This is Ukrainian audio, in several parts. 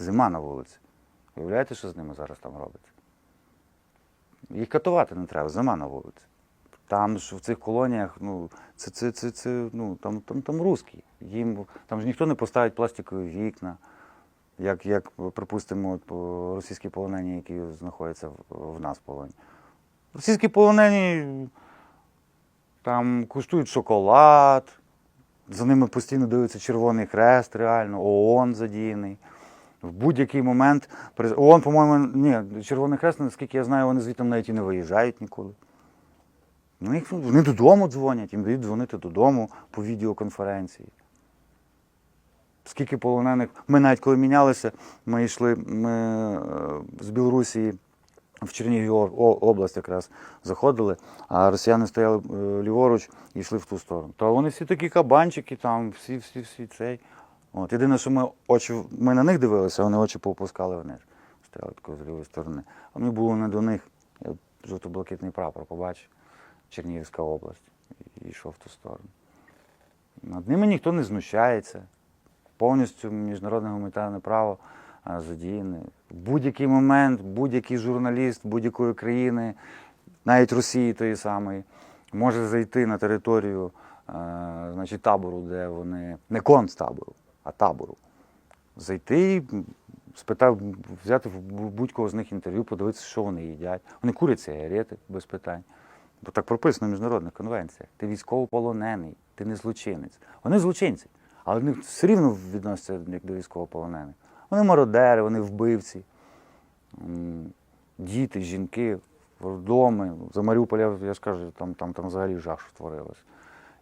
Зима на вулиці. Уявляєте, що з ними зараз там робиться? Їх катувати не треба, зима на вулиці. Там ж в цих колоніях, ну, це, це, це, це ну, там, там, там русські. Їм, там ж ніхто не поставить пластикові вікна, як, як припустимо, російські полонені, які знаходяться в, в нас в полоні. Російські полонені там куштують шоколад, за ними постійно дивиться Червоний Хрест, реально, ООН задіяний. В будь-який момент ООН, по-моєму, ні, Червоний Хрест, наскільки я знаю, вони звідти навіть і не виїжджають ніколи. Ну, їх, вони додому дзвонять, їм дають дзвонити додому по відеоконференції. Скільки полонених. Ми навіть коли мінялися, ми йшли ми, е, з Білорусі в Чернігів область якраз заходили, а росіяни стояли е, ліворуч і йшли в ту сторону. То вони всі такі кабанчики, там, всі, всі, всі цей. От. Єдине, що ми очі, ми на них дивилися, вони очі поопускали вниз. Стояли такої з лівої сторони. А мені було не до них. Я жовто-блакитний прапор побачив. Чернігівська область. І йшов в ту сторону. Над ними ніхто не знущається. Повністю міжнародне гуманітарне право задіяне. В будь-який момент, будь-який журналіст будь-якої країни, навіть Росії тої самої, може зайти на територію значить, табору, де вони не концтабору, а табору. Зайти спитав, взяти в будь-кого з них інтерв'ю, подивитися, що вони їдять. Вони курять сигарети без питань. Бо так прописано в міжнародних конвенціях. Ти військовополонений, ти не злочинець. Вони злочинці, але вони все рівно відносяться як до військовополонених. Вони мародери, вони вбивці, діти, жінки, роддоми. За Маріуполь, я, я ж кажу, там, там, там взагалі жах що творилось.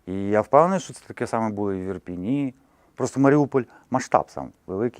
І я впевнений, що це таке саме було і в Ірпіні. Просто Маріуполь масштаб сам великий.